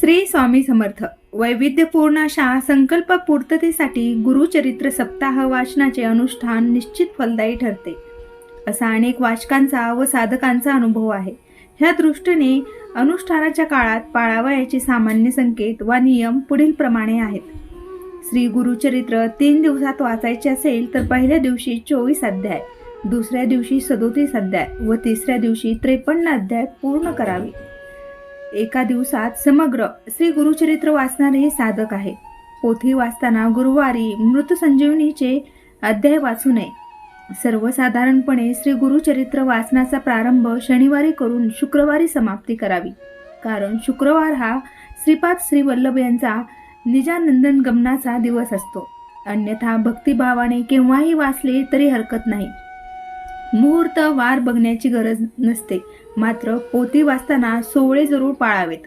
श्री स्वामी समर्थ. वैविध्यपूर्ण अशा संकल्प पूर्ततेसाठी गुरुचरित्र सप्ताह वाचनाचे अनुष्ठान निश्चित फलदायी ठरते. असा अनेक वाचकांचा व साधकांचा अनुभव आहे. ह्या दृष्टीने अनुष्ठानाच्या काळात पाळावयाचे सामान्य संकेत वा नियम पुढील प्रमाणे आहेत. श्री गुरुचरित्र तीन दिवसात वाचायचे असेल तर पहिल्या दिवशी चोवीस अध्याय दुसऱ्या दिवशी सदोतीस अध्याय व तिसऱ्या दिवशी त्रेपन्न अध्याय पूर्ण करावे. एका दिवसात समग्र श्री गुरुचरित्र वाचणारे हे साधक आहे. पोथी वाचताना गुरुवारी मृत संजीवनीचे अध्याय वाचू नये. सर्वसाधारणपणे श्री गुरुचरित्र वाचनाचा प्रारंभ शनिवारी करून शुक्रवारी समाप्ती करावी. कारण शुक्रवार हा श्रीपाद श्री वल्लभ यांचा निजानंदन गमनाचा दिवस असतो. अन्यथा भक्तिभावाने केव्हाही वाचले तरी हरकत नाही. मुहूर्त वार बघण्याची गरज नसते. मात्र पोती वाचताना सोवळे जरूर पाळावेत.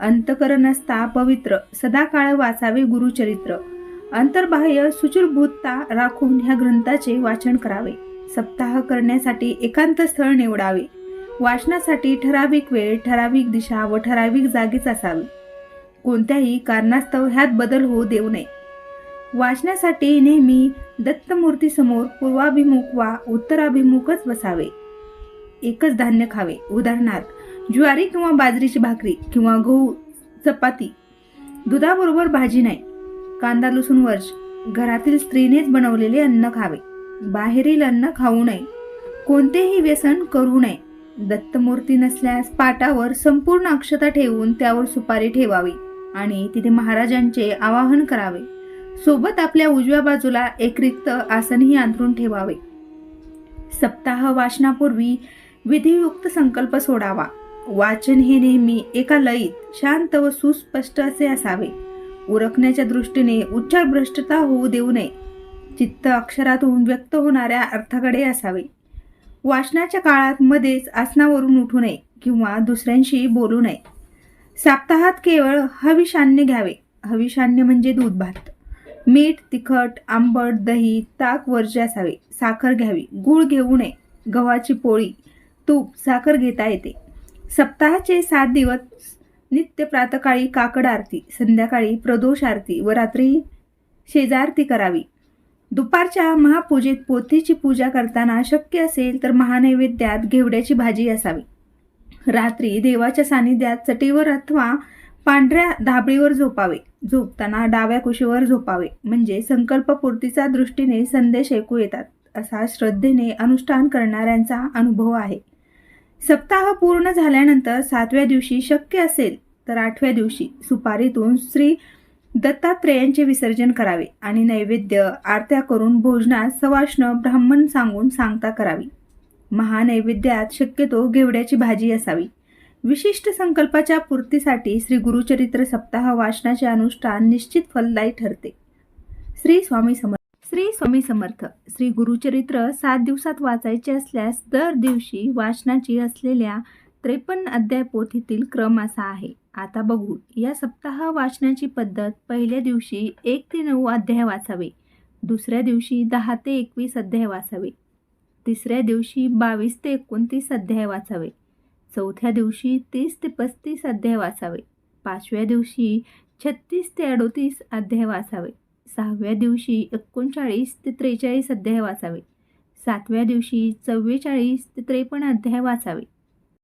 अंतकरण असता पवित्र सदाकाळ वाचावे गुरुचरित्र. अंतर्बाह्य सुचूरभूतता राखून ह्या ग्रंथाचे वाचन करावे. सप्ताह करण्यासाठी एकांत स्थळ निवडावे. वाचनासाठी ठराविक वेळ ठराविक दिशा व ठराविक जागीच असावी. कोणत्याही कारणास्तव ह्यात बदल होऊ देऊ नये. वाचण्यासाठी नेहमी दत्तमूर्तीसमोर पूर्वाभिमुख वा उत्तराभिमुखच बसावे. एकच धान्य खावे. उदाहरणार्थ ज्वारी किंवा बाजरीची भाकरी किंवा गहू चपाती. दुधाबरोबर भाजी नाही. कांदा लसूण वर्ष. घरातील स्त्रीनेच बनवलेले अन्न खावे. बाहेरील अन्न खाऊ नये. कोणतेही व्यसन करू नये. दत्तमूर्ती नसल्यास पाटावर संपूर्ण अक्षता ठेवून त्यावर सुपारी ठेवावी आणि तिथे महाराजांचे आवाहन करावे. सोबत आपल्या उजव्या बाजूला एक रिक्त आसनही अंथरून ठेवावे. सप्ताह वाचनापूर्वी विधियुक्त संकल्प सोडावा. वाचन हे नेहमी एका लयीत शांत व सुस्पष्ट असे असावे. उरकण्याच्या दृष्टीने उच्चार भ्रष्टता होऊ देऊ नये. चित्त अक्षरातून व्यक्त होणाऱ्या अर्थाकडे असावे. वाचनाच्या काळात मध्येच आसनावरून उठू नये किंवा दुसऱ्यांशी बोलू नये. साप्ताहात केवळ हविषान्य घ्यावे. हविषान्य म्हणजे दूध भात. मीठ तिखट आंबट दही ताक वरचे असावे. साखर घ्यावी. गूळ घेऊ नये. गव्हाची पोळी तूप साखर घेता येते. सप्ताहाचे सात दिवस नित्य प्रातकाळी काकड आरती संध्याकाळी प्रदोष आरती व रात्री शेजारती करावी. दुपारच्या महापूजेत पोथीची पूजा करताना शक्य असेल तर महानैवेद्यात घेवड्याची भाजी असावी. रात्री देवाच्या सानिध्यात चटीवर अथवा पांढऱ्या धाबळीवर झोपावे. झोपताना डाव्या कुशीवर झोपावे. म्हणजे संकल्पपूर्तीचा दृष्टीने संदेश ऐकू येतात असा श्रद्धेने अनुष्ठान करणाऱ्यांचा अनुभव आहे. सप्ताह पूर्ण झाल्यानंतर सातव्या दिवशी शक्य असेल तर आठव्या दिवशी सुपारीतून श्री दत्तात्रेयांचे विसर्जन करावे आणि नैवेद्य आरत्या करून भोजनात सवाष्ण ब्राह्मण सांगून सांगता करावी. महानैवेद्यात शक्यतो घेवड्याची भाजी असावी. विशिष्ट संकल्पाच्या पूर्तीसाठी श्री गुरुचरित्र सप्ताह वाचनाचे अनुष्ठान निश्चित फलदायी ठरते. श्री स्वामी समर्थ श्री स्वामी समर्थ श्री गुरुचरित्र सात दिवसात वाचायचे असल्यास दर दिवशी वाचनाची असलेल्या त्रेपन्न अध्याय पोथीतील क्रम असा आहे. आता बघू या सप्ताह वाचनाची पद्धत पहिल्या दिवशी एक ते नऊ अध्याय वाचावे दुसऱ्या दिवशी दहा ते एकवीस अध्याय वाचावे तिसऱ्या दिवशी बावीस ते एकोणतीस अध्याय वाचावे. चौथ्या दिवशी तीस ते पस्तीस अध्याय वाचावे. पाचव्या दिवशी छत्तीस ते अडोतीस अध्याय वाचावे. सहाव्या दिवशी एकोणचाळीस ते त्रेचाळीस अध्याय वाचावे. सातव्या दिवशी चव्वेचाळीस ते त्रेपन्न अध्याय वाचावे.